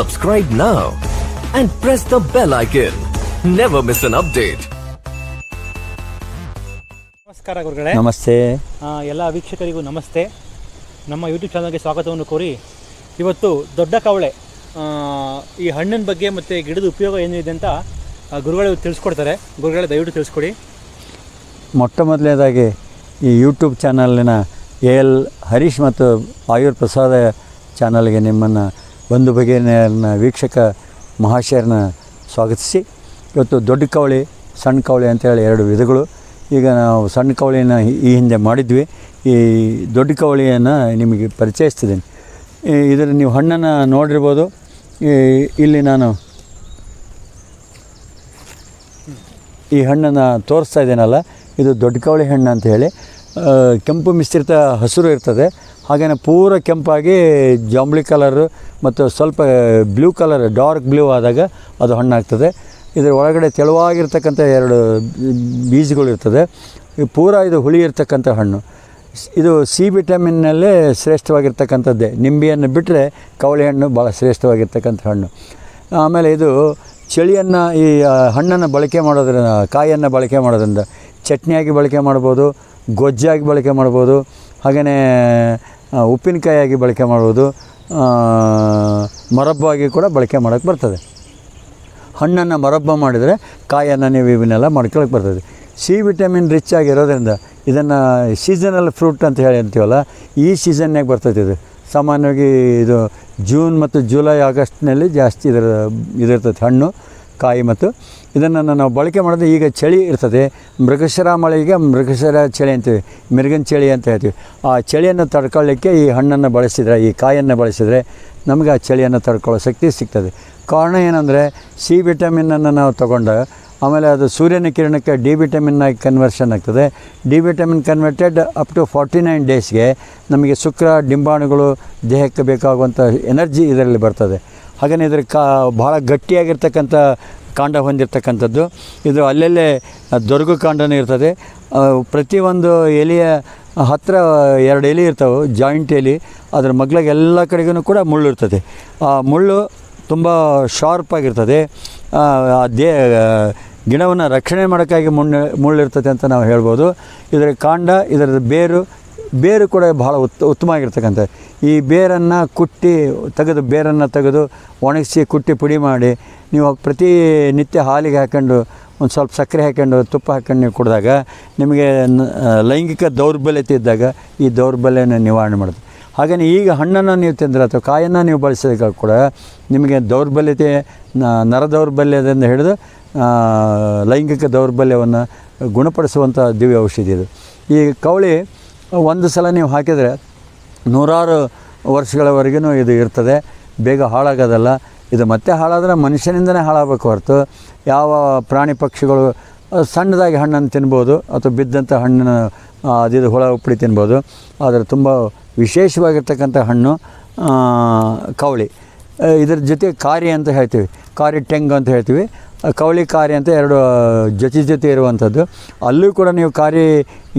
Subscribe now and press the bell icon. Never miss an update. ನಮಸ್ಕಾರ ಗುರುಗಳೇ. ನಮಸ್ತೆ. ಆ, ಎಲ್ಲ ವೀಕ್ಷಕರಿಗೂ ನಮಸ್ತೆ. ನಮ್ಮ ಯೂಟ್ಯೂಬ್ ಚಾನಲ್ಗೆ ಸ್ವಾಗತವನ್ನು ಕೋರಿ ಇವತ್ತು ದೊಡ್ಡ ಕವಳೆ ಆ, ಈ ಹಣ್ಣಿನ ಬಗ್ಗೆ ಮತ್ತು ಗಿಡದ ಉಪಯೋಗ ಏನಿದೆ ಅಂತ ಆ, ಗುರುಗಳು ತಿಳಿಸ್ಕೊಡ್ತಾರೆ. ಗುರುಗಳೇ ದಯವಿಟ್ಟು ತಿಳಿಸ್ಕೊಡಿ. ಮೊಟ್ಟ ಮೊದಲನೇದಾಗಿ ಈ ಯೂಟ್ಯೂಬ್ ಚಾನಲಿನ ಎ ಎಲ್ ಹರೀಶ್ ಮತ್ತು ಆಯುರ್ ಪ್ರಸಾದ ಚಾನಲ್ಗೆ ನಿಮ್ಮನ್ನು ಒಂದು ಬಗೆಯನ್ನ ವೀಕ್ಷಕ ಮಹಾಶಯರನ್ನ ಸ್ವಾಗತಿಸಿ. ಇವತ್ತು ದೊಡ್ಡ ಕವಳಿ, ಸಣ್ಣ ಕವಳಿ ಅಂತೇಳಿ ಎರಡು ವಿಧಗಳು. ಈಗ ನಾವು ಸಣ್ಣ ಕವಳಿಯನ್ನು ಈ ಹಿಂದೆ ಮಾಡಿದ್ವಿ. ಈ ದೊಡ್ಡ ಕವಳಿಯನ್ನು ನಿಮಗೆ ಪರಿಚಯಿಸ್ತಿದ್ದೀನಿ. ಇದರ ನೀವು ಹಣ್ಣನ್ನು ನೋಡಿರ್ಬೋದು. ಇಲ್ಲಿ ನಾನು ಈ ಹಣ್ಣನ್ನು ತೋರಿಸ್ತಾ ಇದ್ದೇನಲ್ಲ, ಇದು ದೊಡ್ಡ ಕವಳಿ ಹಣ್ಣು ಅಂತ ಹೇಳಿ. ಕೆಂಪು ಮಿಶ್ರಿತ ಹಸಿರು ಇರ್ತದೆ. ಹಾಗೆಯೇ ಪೂರ ಕೆಂಪಾಗಿ ಜಾಂಬ್ಳಿ ಕಲರು ಮತ್ತು ಸ್ವಲ್ಪ ಬ್ಲೂ ಕಲರ್, ಡಾರ್ಕ್ ಬ್ಲೂ ಆದಾಗ ಅದು ಹಣ್ಣಾಗ್ತದೆ. ಇದರ ಒಳಗಡೆ ತೆಳುವಾಗಿರ್ತಕ್ಕಂಥ ಎರಡು ಬೀಜಗಳು ಇರ್ತದೆ. ಈ ಪೂರ ಇದು ಹುಳಿ ಇರ್ತಕ್ಕಂಥ ಹಣ್ಣು. ಇದು ಸಿ ವಿಟಮಿನ್ನಲ್ಲೇ ಶ್ರೇಷ್ಠವಾಗಿರ್ತಕ್ಕಂಥದ್ದೇ. ನಿಂಬೆಯನ್ನು ಬಿಟ್ಟರೆ ಕವಳೆ ಹಣ್ಣು ಭಾಳ ಶ್ರೇಷ್ಠವಾಗಿರ್ತಕ್ಕಂಥ ಹಣ್ಣು. ಆಮೇಲೆ ಇದು ಚಳಿಯನ್ನು ಈ ಹಣ್ಣನ್ನು ಬಳಕೆ ಮಾಡೋದ್ರಿಂದ, ಕಾಯಿಯನ್ನು ಬಳಕೆ ಮಾಡೋದ್ರಿಂದ ಚಟ್ನಿಯಾಗಿ ಬಳಕೆ ಮಾಡ್ಬೋದು, ಗೊಜ್ಜಾಗಿ ಬಳಕೆ ಮಾಡ್ಬೋದು ಹಾಗೆಯೇ ಉಪ್ಪಿನಕಾಯಿಯಾಗಿ ಬಳಕೆ ಮಾಡ್ಬೋದು ಮರಬ್ಬಾಗಿ ಕೂಡ ಬಳಕೆ ಮಾಡೋಕ್ಕೆ ಬರ್ತದೆ. ಹಣ್ಣನ್ನು ಮರಬ್ಬ ಮಾಡಿದರೆ ಕಾಯನ್ನು ನೀವು ಇವನ್ನೆಲ್ಲ ಮಾಡ್ಕೊಳಕ್ಕೆ ಬರ್ತದೆ. ಸಿ ವಿಟಮಿನ್ ರಿಚ್ ಆಗಿರೋದ್ರಿಂದ ಇದನ್ನು ಸೀಸನಲ್ ಫ್ರೂಟ್ ಅಂತ ಹೇಳಿ ಅಂತೀವಲ್ಲ, ಈ ಸೀಸನ್ನಾಗ ಬರ್ತೈತೆ ಇದು. ಸಾಮಾನ್ಯವಾಗಿ ಇದು ಜೂನ್ ಮತ್ತು ಜುಲೈ ಆಗಸ್ಟ್ನಲ್ಲಿ ಜಾಸ್ತಿ ಇದರ ಇದಿರ್ತೈತೆ ಹಣ್ಣು. ಕಾಯಿ ಮತ್ತು ಇದನ್ನು ನಾವು ಬಳಕೆ ಮಾಡೋದು ಈಗ ಚಳಿ ಇರ್ತದೆ. ಮೃಗಶಿರ ಮಳೆಗೆ ಮೃಗಶಿರ ಚಳಿ ಅಂತೀವಿ. ಮಿರ್ಗನ್ ಚಳಿ ಅಂತ ಹೇಳ್ತೀವಿ. ಆ ಚಳಿಯನ್ನು ತಡ್ಕೊಳ್ಳಿಕ್ಕೆ ಈ ಹಣ್ಣನ್ನು ಬಳಸಿದರೆ, ಈ ಕಾಯನ್ನು ಬಳಸಿದರೆ ನಮಗೆ ಆ ಚಳಿಯನ್ನು ತಡ್ಕೊಳ್ಳೋ ಶಕ್ತಿ ಸಿಗ್ತದೆ. ಕಾರಣ ಏನಂದರೆ ಸಿ ವಿಟಮಿನನ್ನು ನಾವು ತಗೊಂಡಾಗ ಆಮೇಲೆ ಅದು ಸೂರ್ಯನ ಕಿರಣಕ್ಕೆ ಡಿ ವಿಟಮಿನ್ನಾಗಿ ಕನ್ವರ್ಷನ್ ಆಗ್ತದೆ. D vitamin converted up to forty nine ಡೇಸ್ಗೆ ನಮಗೆ ಶುಕ್ರ ಡಿಂಬಾಣುಗಳು ದೇಹಕ್ಕೆ ಬೇಕಾಗುವಂಥ ಎನರ್ಜಿ ಇದರಲ್ಲಿ ಬರ್ತದೆ. ಹಾಗೆಯೇ ಇದ್ರ ಕಾ ಭಾಳ ಗಟ್ಟಿಯಾಗಿರ್ತಕ್ಕಂಥ ಕಾಂಡ ಹೊಂದಿರತಕ್ಕಂಥದ್ದು. ಇದು ಅಲ್ಲಲ್ಲೇ ದೊರಗು ಕಾಂಡನೂ ಇರ್ತದೆ. ಪ್ರತಿಯೊಂದು ಎಲೆಯ ಹತ್ತಿರ ಎರಡು ಎಲೆ ಇರ್ತವೆ ಜಾಯಿಂಟ್ ಎಲೆ. ಅದರ ಮಗ್ಲಾಗ ಎಲ್ಲ ಕಡೆಗೂ ಕೂಡ ಮುಳ್ಳು ಇರ್ತದೆ. ಆ ಮುಳ್ಳು ತುಂಬ ಆ, ದೇ ಗಿಡವನ್ನು ರಕ್ಷಣೆ ಮಾಡೋಕ್ಕಾಗಿ ಮುಳ್ಳು ಮುಳ್ಳಿರ್ತದೆ ಅಂತ ನಾವು ಹೇಳ್ಬೋದು. ಇದರ ಕಾಂಡ ಇದರ ಬೇರು ಬೇರು ಕೂಡ ಭಾಳ ಉತ್ ಉತ್ತಮ ಆಗಿರ್ತಕ್ಕಂಥ ಈ ಬೇರನ್ನು ಕುಟ್ಟಿ ತೆಗೆದು, ಬೇರನ್ನು ತೆಗೆದು ಒಣಗಿಸಿ ಕುಟ್ಟಿ ಪುಡಿ ಮಾಡಿ ನೀವು ಪ್ರತಿ ನಿತ್ಯ ಹಾಲಿಗೆ ಹಾಕ್ಕೊಂಡು ಒಂದು ಸ್ವಲ್ಪ ಸಕ್ಕರೆ ಹಾಕ್ಕೊಂಡು ತುಪ್ಪ ಹಾಕ್ಕೊಂಡು ನೀವು ಕುಡಿದಾಗ ನಿಮಗೆ ಲೈಂಗಿಕ ದೌರ್ಬಲ್ಯತೆ ಇದ್ದಾಗ ಈ ದೌರ್ಬಲ್ಯನ ನಿವಾರಣೆ ಮಾಡುತ್ತೆ. ಹಾಗೆಯೇ ಈಗ ಹಣ್ಣನ್ನು ನೀವು ತಿಂದರೆ ಅಥವಾ ಕಾಯನ್ನು ನೀವು ಬಳಸಿದಾಗ ಕೂಡ ನಿಮಗೆ ದೌರ್ಬಲ್ಯತೆ ನರ ದೌರ್ಬಲ್ಯದಿಂದ ಹಿಡಿದು ಲೈಂಗಿಕ ದೌರ್ಬಲ್ಯವನ್ನು ಗುಣಪಡಿಸುವಂಥ ದಿವ್ಯ ಔಷಧಿ ಇದು. ಈ ಕವಳಿ ಒಂದು ಸಲ ನೀವು ಹಾಕಿದರೆ ನೂರಾರು ವರ್ಷಗಳವರೆಗೂ ಇದು ಇರ್ತದೆ. ಬೇಗ ಹಾಳಾಗೋದಲ್ಲ. ಇದು ಮತ್ತೆ ಹಾಳಾದರೆ ಮನುಷ್ಯನಿಂದನೇ ಹಾಳಾಗಬೇಕು ಹೊರತು. ಯಾವ ಪ್ರಾಣಿ ಪಕ್ಷಿಗಳು ಸಣ್ಣದಾಗಿ ಹಣ್ಣನ್ನು ತಿನ್ಬೋದು ಅಥವಾ ಬಿದ್ದಂಥ ಹಣ್ಣನ್ನು ಅದಿದು ಹುಳ, ಉಪ್ಪಡಿ ತಿನ್ಬೋದು. ಆದರೆ ತುಂಬ ವಿಶೇಷವಾಗಿರ್ತಕ್ಕಂಥ ಹಣ್ಣು ಕವಳಿ. ಇದ್ರ ಜೊತೆ ಕಾರಿ ಅಂತ ಹೇಳ್ತೀವಿ. ಕಾರಿ ಟೆಂಗ್ ಅಂತ ಹೇಳ್ತೀವಿ. ಕವಳಿ ಕಾರಿ ಅಂತ ಎರಡು ಜೊತೆ ಜೊತೆ ಇರುವಂಥದ್ದು. ಅಲ್ಲೂ ಕೂಡ ನೀವು ಕಾರಿ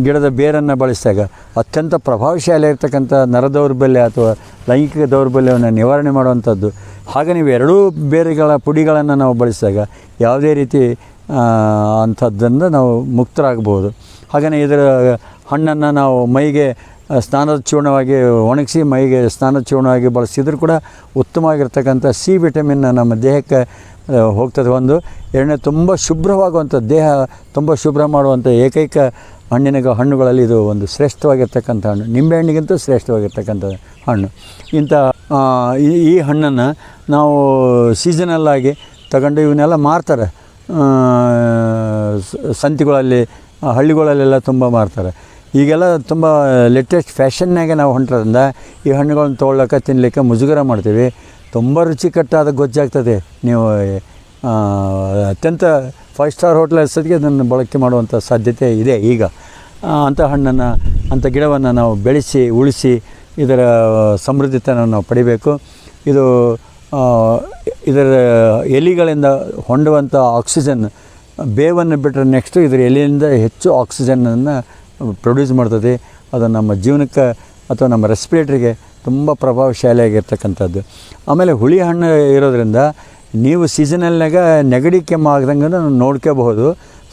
ಗಿಡದ ಬೇರನ್ನು ಬಳಸಿದಾಗ ಅತ್ಯಂತ ಪ್ರಭಾವಶಾಲಿ ಇರ್ತಕ್ಕಂಥ ನರ ದೌರ್ಬಲ್ಯ ಅಥವಾ ಲೈಂಗಿಕ ದೌರ್ಬಲ್ಯವನ್ನು ನಿವಾರಣೆ ಮಾಡುವಂಥದ್ದು. ಹಾಗೆ ನೀವು ಎರಡೂ ಬೇರೆಗಳ ಪುಡಿಗಳನ್ನು ನಾವು ಬಳಸಿದಾಗ ಯಾವುದೇ ರೀತಿ ಅಂಥದ್ದನ್ನು ನಾವು ಮುಕ್ತರಾಗಬಹುದು. ಹಾಗೆಯೇ ಇದರ ಹಣ್ಣನ್ನು ನಾವು ಮೈಗೆ ಸ್ನಾನದ ಚೂರ್ಣವಾಗಿ ಒಣಗಿಸಿ ಮೈಗೆ ಸ್ನಾನದ ಚೂರ್ಣವಾಗಿ ಬಳಸಿದ್ರು ಕೂಡ ಉತ್ತಮವಾಗಿರ್ತಕ್ಕಂಥ ಸಿ ವಿಟಮಿನ್ ನಮ್ಮ ದೇಹಕ್ಕೆ ಹೋಗ್ತದೆ. ಒಂದು, ಎರಡನೇ ತುಂಬ ಶುಭ್ರವಾಗುವಂಥ ದೇಹ, ತುಂಬ ಶುಭ್ರ ಮಾಡುವಂಥ ಏಕೈಕ ಹಣ್ಣಿನ ಹಣ್ಣುಗಳಲ್ಲಿ ಇದು ಒಂದು ಶ್ರೇಷ್ಠವಾಗಿರ್ತಕ್ಕಂಥ ಹಣ್ಣು. ನಿಂಬೆಹಣ್ಣಿಗಿಂತ ಶ್ರೇಷ್ಠವಾಗಿರ್ತಕ್ಕಂಥ ಹಣ್ಣು. ಇಂಥ ಈ ಹಣ್ಣನ್ನು ನಾವು ಸೀಸನಲ್ಲಾಗಿ ತಗೊಂಡು ಇವನ್ನೆಲ್ಲ ಮಾರ್ತಾರೆ. ಸಂತಿಗಳಲ್ಲಿ ಹಳ್ಳಿಗಳಲ್ಲೆಲ್ಲ ತುಂಬ ಮಾರ್ತಾರೆ. ಈಗೆಲ್ಲ ತುಂಬ ಲೇಟೆಸ್ಟ್ ಫ್ಯಾಷನ್ನಾಗೆ ನಾವು ಹೊಂಟ್ರದ್ರಿಂದ ಈ ಹಣ್ಣುಗಳನ್ನ ತೊಗೊಳ್ಳೋಕೆ ತಿನ್ನಲಿಕ್ಕೆ ಮುಜುಗರ ಮಾಡ್ತೀವಿ. ತುಂಬ ರುಚಿಕಟ್ಟಾದ ಗೊಜ್ಜಾಗ್ತದೆ ನೀವು ಅತ್ಯಂತ ಫೈವ್ ಸ್ಟಾರ್ ಹೋಟ್ಲ್ ಹೆಸರಿಗೆ ಅದನ್ನು ಬಳಕೆ ಮಾಡುವಂಥ ಸಾಧ್ಯತೆ ಇದೆ ಈಗ. ಅಂಥ ಹಣ್ಣನ್ನು ಅಂಥ ಗಿಡವನ್ನು ನಾವು ಬೆಳೆಸಿ, ಉಳಿಸಿ, ಇದರ ಸಮೃದ್ಧತೆಯನ್ನು ನಾವು ಪಡಿಬೇಕು. ಇದು ಇದರ ಎಲಿಗಳಿಂದ ಹೊಂಡುವಂಥ ಆಕ್ಸಿಜನ್ ಬೇವನ್ನು ಬಿಟ್ಟರೆ ನೆಕ್ಸ್ಟು ಇದರ ಎಲೆಯಿಂದ ಹೆಚ್ಚು ಆಕ್ಸಿಜನನ್ನು ಪ್ರೊಡ್ಯೂಸ್ ಮಾಡ್ತದೆ, ಅದು ನಮ್ಮ ಜೀವನಕ್ಕೆ ಅಥವಾ ನಮ್ಮ ರೆಸ್ಪಿರೇಟ್ರಿಗೆ ತುಂಬ ಪ್ರಭಾವಶಾಲಿಯಾಗಿರ್ತಕ್ಕಂಥದ್ದು. ಆಮೇಲೆ ಹುಳಿ ಹಣ್ಣು ಇರೋದ್ರಿಂದ ನೀವು ಸೀಸನಲ್ನಾಗ ನೆಗಡಿ ಕೆಮ್ಮು ಆಗ್ದಂಗೆ ನೋಡ್ಕೋಬಹುದು.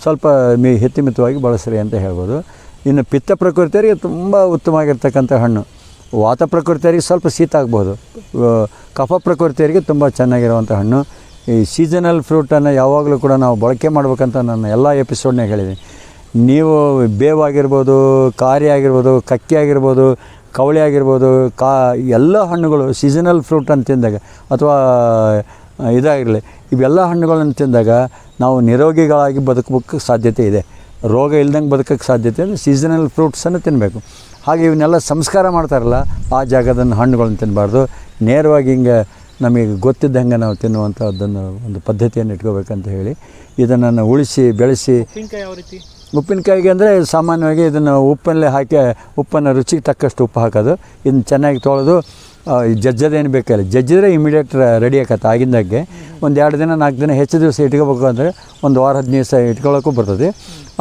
ಸ್ವಲ್ಪ ಮಿ ಹಿತಮಿತವಾಗಿ ಬಳಸ್ರಿ ಅಂತ ಹೇಳ್ಬೋದು. ಇನ್ನು ಪಿತ್ತ ಪ್ರಕೃತಿಯರಿಗೆ ತುಂಬ ಉತ್ತಮವಾಗಿರ್ತಕ್ಕಂಥ ಹಣ್ಣು. ವಾತ ಪ್ರಕೃತಿಯರಿಗೆ ಸ್ವಲ್ಪ ಶೀತ ಆಗ್ಬೋದು ಕಫ ಪ್ರಕೃತಿಯರಿಗೆ ತುಂಬ ಚೆನ್ನಾಗಿರುವಂಥ ಹಣ್ಣು. ಈ ಸೀಸನಲ್ ಫ್ರೂಟನ್ನು ಯಾವಾಗಲೂ ಕೂಡ ನಾವು ಬಳಕೆ ಮಾಡ್ಬೇಕಂತ ನಾನು ಎಲ್ಲ ಎಪಿಸೋಡ್ನಾಗ ಹೇಳಿದ್ದೀನಿ. ನೀವು ಬೇವಾಗಿರ್ಬೋದು ಕಾರಿ ಆಗಿರ್ಬೋದು ಕಕ್ಕಿ ಆಗಿರ್ಬೋದು ಕವಳಿ ಆಗಿರ್ಬೋದು ಕಾ, ಎಲ್ಲ ಹಣ್ಣುಗಳು ಸೀಸನಲ್ ಫ್ರೂಟ್ ಅಂತ ತಿಂದಾಗ ಅಥವಾ ಇದಾಗಿರಲಿ ಇವೆಲ್ಲ ಹಣ್ಣುಗಳನ್ನು ತಿಂದಾಗ ನಾವು ನಿರೋಗಿಗಳಾಗಿ ಬದುಕಬೇಕು ಸಾಧ್ಯತೆ ಇದೆ. ರೋಗ ಇಲ್ದಂಗೆ ಬದುಕೋಕ್ಕೆ ಸಾಧ್ಯತೆ ಅಂದರೆ ಸೀಸನಲ್ ಫ್ರೂಟ್ಸನ್ನು ತಿನ್ನಬೇಕು ಹಾಗೆ ಇವನ್ನೆಲ್ಲ ಸಂಸ್ಕಾರ ಮಾಡ್ತಾರಲ್ಲ, ಆ ಜಾಗದನ್ನು ಹಣ್ಣುಗಳನ್ನು ತಿನ್ನಬಾರ್ದು ನೇರವಾಗಿ ಹಿಂಗೆ ನಮಗೆ ಗೊತ್ತಿದ್ದಂಗೆ ನಾವು ತಿನ್ನುವಂಥದ್ದನ್ನು ಒಂದು ಪದ್ಧತಿಯನ್ನು ಇಟ್ಕೋಬೇಕಂತ ಹೇಳಿ, ಇದನ್ನು ಉಳಿಸಿ, ಬೆಳೆಸಿ. ಯಾವ ರೀತಿ? ಉಪ್ಪಿನಕಾಯಿಗೆ ಅಂದರೆ ಸಾಮಾನ್ಯವಾಗಿ ಇದನ್ನು ಉಪ್ಪಲ್ಲೇ ಹಾಕಿ, ಉಪ್ಪನ್ನು ರುಚಿಗೆ ತಕ್ಕಷ್ಟು ಉಪ್ಪು ಹಾಕೋದು. ಇದನ್ನು ಚೆನ್ನಾಗಿ ತೊಳೆದು ಜಜ್ಜದೇನು ಬೇಕಲ್ಲ ಜಜ್ಜಿದ್ರೆ ಇಮಿಡಿಯೇಟ್ ರೆಡಿ ಆಕತ್ತೆ ಆಗಿಂದಾಗೆ. ಒಂದು ಎರಡು ದಿನ, ನಾಲ್ಕು ದಿನ ಹೆಚ್ಚು ದಿವಸ ಇಟ್ಕೋಬೇಕು ಅಂದರೆ ಒಂದು ವಾರ ಹದಿನೈದು ದಿವಸ ಇಟ್ಕೊಳ್ಳೋಕ್ಕೂ ಬರ್ತದೆ.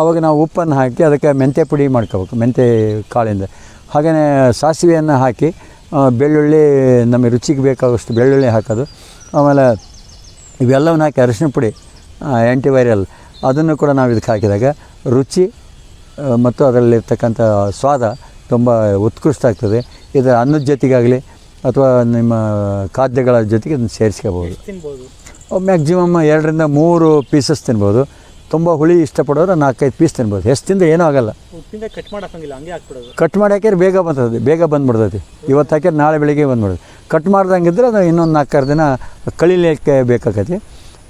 ಅವಾಗ ನಾವು ಉಪ್ಪನ್ನು ಹಾಕಿ ಅದಕ್ಕೆ ಮೆಂತ್ಯ ಪುಡಿ ಮಾಡ್ಕೋಬೇಕು, ಮೆಂತ್ಯ ಕಾಳಿಂದ. ಹಾಗೆಯೇ ಸಾಸಿವೆಯನ್ನು ಹಾಕಿ ಬೆಳ್ಳುಳ್ಳಿ ನಮಗೆ ರುಚಿಗೆ ಬೇಕಾದಷ್ಟು ಬೆಳ್ಳುಳ್ಳಿ ಹಾಕೋದು. ಆಮೇಲೆ ಇವೆಲ್ಲವನ್ನು ಹಾಕಿ ಅರಿಶಿನ ಪುಡಿ ಆ್ಯಂಟಿವೈರಲ್ ಅದನ್ನು ಕೂಡ ನಾವು ಇದಕ್ಕೆ ಹಾಕಿದಾಗ ರುಚಿ ಮತ್ತು ಅದರಲ್ಲಿರ್ತಕ್ಕಂಥ ಸ್ವಾದ ತುಂಬ ಉತ್ಕೃಷ್ಟ ಆಗ್ತದೆ ಇದರ ಅನ್ನದ ಜೊತೆಗಾಗಲಿ ಅಥವಾ ನಿಮ್ಮ ಖಾದ್ಯಗಳ ಜೊತೆಗೆ ಇದನ್ನು ಸೇರಿಸ್ಕೋಬೋದು. ಮ್ಯಾಕ್ಸಿಮಮ್ ಎರಡರಿಂದ ಮೂರು ಪೀಸಸ್ ತಿನ್ಬೋದು. ತುಂಬ ಹುಳಿ ಇಷ್ಟಪಡೋರು ನಾಲ್ಕೈದು ಪೀಸ್ ತಿನ್ಬೋದು. ಎಷ್ಟು ತಿಂದ ಏನೂ ಆಗಲ್ಲ. ಕಟ್ ಮಾಡಕ್ಕಂಗಿಲ್ಲ ಕಟ್ ಮಾಡಿ ಹಾಕಿದ್ರೆ ಬೇಗ ಬರ್ತದೆ ಬೇಗ ಬಂದ್ಬಿಡ್ತೈತಿ ಇವತ್ತು ಹಾಕಿದ್ರೆ ನಾಳೆ ಬೆಳಿಗ್ಗೆ ಬಂದ್ಬಿಡುತ್ತೆ. ಕಟ್ ಮಾಡ್ದಂಗಿದ್ರೆ ಅದು ಇನ್ನೊಂದು ನಾಲ್ಕಾರು ದಿನ ಕಳಿಲಿಕ್ಕೆ ಬೇಕಾಕತಿ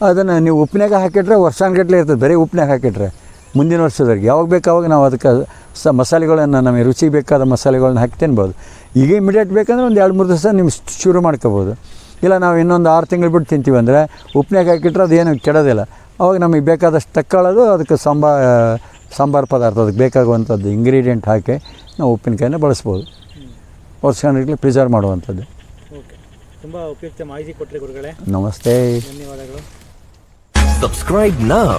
ಅದನ್ನು ನೀವು ಉಪ್ಪಿನಾಗ ಹಾಕಿಟ್ರೆ ವರ್ಷಾನ್ಗಟ್ಲೆ ಇರ್ತದೆ ಬರೀ ಉಪ್ಪಿನಾಗ ಹಾಕಿಟ್ರೆ. ಮುಂದಿನ ವರ್ಷದವರೆಗೆ. ಯಾವಾಗ ಬೇಕು ಅವಾಗ ನಾವು ಅದಕ್ಕೆ ಸ ಮಸಾಲೆಗಳನ್ನು ನಮಗೆ ರುಚಿಗೆ ಬೇಕಾದ ಮಸಾಲೆಗಳನ್ನ ಹಾಕಿ ತಿನ್ಬೋದು. ಈಗ ಇಮಿಡಿಯೇಟ್ ಬೇಕಂದ್ರೆ ಒಂದು ಎರಡು ಮೂರು ದಿವಸ ನೀವು ಶುರು ಮಾಡ್ಕೋಬೋದು. ಇಲ್ಲ ನಾವು ಇನ್ನೊಂದು ಆರು ತಿಂಗಳು ಬಿಟ್ಟು ತಿಂತೀವಿ ಅಂದರೆ ಉಪ್ಪಿನಾಗ ಹಾಕಿಟ್ರೆ ಅದೇನು ಕೆಡೋದಿಲ್ಲ. ಅವಾಗ ನಮಗೆ ಬೇಕಾದಷ್ಟು ತಕ್ಕೊಳ್ಳೋದು ಅದಕ್ಕೆ ಸಾಂಬಾ ಸಾಂಬಾರು ಪದಾರ್ಥ ಅದಕ್ಕೆ ಬೇಕಾಗುವಂಥದ್ದು ಇಂಗ್ರೀಡಿಯೆಂಟ್ ಹಾಕಿ ನಾವು ಉಪ್ಪಿನಕಾಯಿನ ಬಳಸ್ಬೋದು. ವರ್ಷಗಟ್ಟಲೆ ಪ್ರಿಸರ್ವ್ ಮಾಡುವಂಥದ್ದು. ಓಕೆ. ತುಂಬ ಉಪಯುಕ್ತ ಮಾಹಿತಿ ಕೊಟ್ಟರೆ ಗುರುಗಳೇ. ನಮಸ್ತೆ. ಧನ್ಯವಾದಗಳು. Subscribe now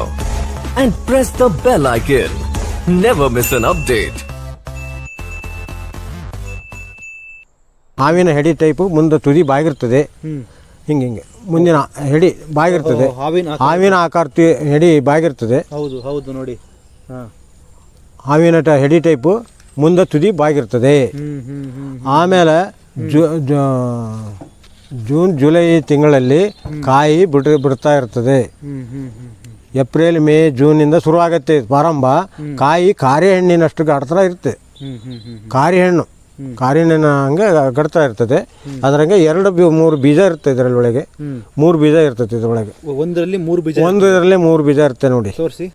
and press the bell icon. Never miss an update. ಹಾವಿನ ಹೆಡಿ ಟೈಪು ಮುಂದೆ ತುದಿ ಬಾಗಿರ್ತದೆ ಹಿಂಗೆ ಹಿಂಗೆ. ಮುಂದಿನ ಹೆಡಿ ಬಾಗಿರ್ತದೆ ಓ, ಹಾವಿನ ಆಕಾರ. ಹಾವಿನ ಆಕಾರ ತಿ- ಹೆಡಿ ಬಾಗಿರ್ತದೆ ಹೌದು ಹೌದು ನೋಡಿ. ಹಾಂ. ಹಾವಿನ ಟ ಹೆಡಿ ಟೈಪು ಮುಂದೆ ತುದಿ ಬಾಗಿರ್ತದೆ ಆಮೇಲೆ ಜು ಜು- ಜೂನ್ ಜುಲೈ ತಿಂಗಳಲ್ಲಿ ಕಾಯಿ ಬಿಡ ಬಿಡ್ತಾ ಇರ್ತದೆ. ಏಪ್ರಿಲ್ ಮೇ ಜೂನಿಂದ ಶುರು ಆಗತ್ತೆ ಪ್ರಾರಂಭ ಕಾಯಿ ಕಾರಿ ಹಣ್ಣಿನಷ್ಟು ಗಾಡ್ತಾ ಇರುತ್ತೆ. ಕಾರಿ ಹಣ್ಣು. ಕಾರಿ ಹಣ್ಣಿನ ಹಂಗೆ ಗಡ್ತಾ ಇರ್ತದೆ. ಅದ್ರಂಗೆ ಎರಡು ಮೂರು ಬೀಜ ಇರುತ್ತೆ ಇದರೊಳಗೆ ಒಳಗೆ. ಮೂರು ಬೀಜ ಇರ್ತದೆ ಇದರೊಳಗೆ. ಒಂದರಲ್ಲಿ ಮೂರು ಬೀಜ ಒಂದರಲ್ಲಿ ಮೂರು ಬೀಜ ಇರುತ್ತೆ ನೋಡಿ. ತೋರಿಸಿ.